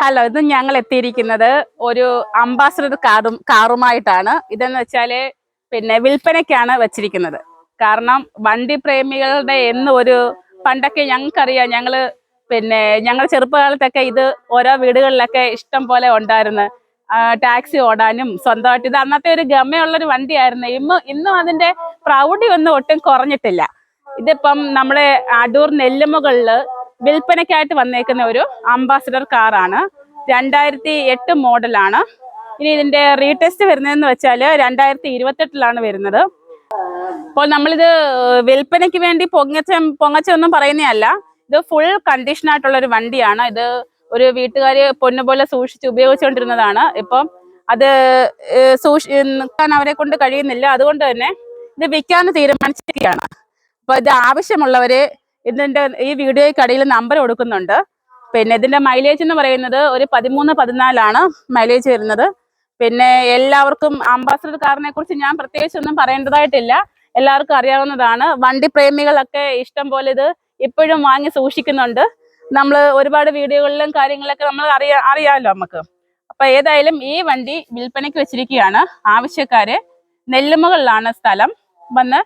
Hello ഇത് ഞങ്ങൾ എത്തിയിരിക്കുന്നത് ഒരു അംബാസഡർ കാറും കാറുമായിട്ടാണ്. ഇതെന്ന് വെച്ചാൽ പിന്നെ വിൽപ്പനയ്ക്കാണ് വെച്ചിരിക്കുന്നത്. കാരണം വണ്ടി പ്രേമികളുടെ എന്ന് ഒരു പണ്ടൊക്കെ ഞങ്ങൾക്കറിയാം ഞങ്ങൾ പിന്നെ ഞങ്ങൾ ചെറുപ്പകാലത്തൊക്കെ ഇത് ഓരോ വീടുകളിലൊക്കെ ഇഷ്ടം പോലെ ഉണ്ടായിരുന്നു. ടാക്സി ഓടാനും സ്വന്തമായിട്ട് ഇത് അന്നത്തെ ഒരു ഗമയുള്ള ഒരു വണ്ടിയായിരുന്നു. ഇന്ന് ഇന്നും അതിന്റെ പ്രൗഢി ഒന്നും ഒട്ടും കുറഞ്ഞിട്ടില്ല. ഇതിപ്പം നമ്മുടെ അടൂർ നെല്ലുമുകളിൽ വിൽപ്പനയ്ക്കായിട്ട് വന്നേക്കുന്ന ഒരു അംബാസിഡർ കാറാണ്. രണ്ടായിരത്തി എട്ട് മോഡലാണ്. ഇനി ഇതിന്റെ റീടെസ്റ്റ് വരുന്നതെന്ന് വെച്ചാൽ രണ്ടായിരത്തി ഇരുപത്തെട്ടിലാണ് വരുന്നത്. അപ്പോൾ നമ്മളിത് വിൽപ്പനയ്ക്ക് വേണ്ടി പൊങ്ങച്ച പൊങ്ങച്ചൊന്നും പറയുന്നതല്ല ഇത് ഫുൾ കണ്ടീഷൻ ആയിട്ടുള്ള ഒരു വണ്ടിയാണ്. ഇത് ഒരു വീട്ടുകാര് പൊന്നുപോലെ സൂക്ഷിച്ച് ഉപയോഗിച്ചുകൊണ്ടിരുന്നതാണ് ഇപ്പം അത് സൂക്ഷി നിൽക്കാൻ അവരെ കൊണ്ട് കഴിയുന്നില്ല. അതുകൊണ്ട് തന്നെ ഇത് വിൽക്കാൻ തീരുമാനിച്ചിരിക്കുകയാണ്. അപ്പൊ ഇത് ആവശ്യമുള്ളവര് ഇതിന്റെ ഈ വീഡിയോയ്ക്ക് കടയിൽ നമ്പർ കൊടുക്കുന്നുണ്ട്. പിന്നെ ഇതിന്റെ മൈലേജ് എന്ന് പറയുന്നത് ഒരു പതിമൂന്ന് പതിനാലാണ് മൈലേജ് വരുന്നത്. പിന്നെ എല്ലാവർക്കും അംബാസഡർ കാറിനെ കുറിച്ച് ഞാൻ പ്രത്യേകിച്ച് ഒന്നും പറയേണ്ടതായിട്ടില്ല. എല്ലാവർക്കും അറിയാവുന്നതാണ്. വണ്ടി പ്രേമികളൊക്കെ ഇഷ്ടം പോലെ ഇത് ഇപ്പോഴും വാങ്ങി സൂക്ഷിക്കുന്നുണ്ട്. നമ്മൾ ഒരുപാട് വീഡിയോകളിലും കാര്യങ്ങളിലൊക്കെ നമ്മൾ അറിയാ അറിയാമല്ലോ നമുക്ക്. അപ്പൊ ഏതായാലും ഈ വണ്ടി വിൽപ്പനയ്ക്ക് വെച്ചിരിക്കുകയാണ് ആവശ്യക്കാരെ. നെല്ലുമുകളിലാണ് സ്ഥലം. വന്ന്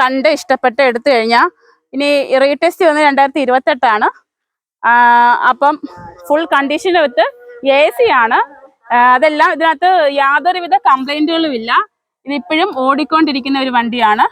കണ്ട് ഇഷ്ടപ്പെട്ട് എടുത്തു കഴിഞ്ഞാൽ ഇനി റീടെസ്റ്റ് വന്ന് രണ്ടായിരത്തി ഇരുപത്തെട്ടാണ് അപ്പം full condition with A C ആണ്. അതെല്ലാം ഇതിനകത്ത് യാതൊരുവിധ കംപ്ലൈന്റുകളും ഇല്ല. ഇത് ഇപ്പോഴും ഓടിക്കൊണ്ടിരിക്കുന്ന ഒരു വണ്ടിയാണ്.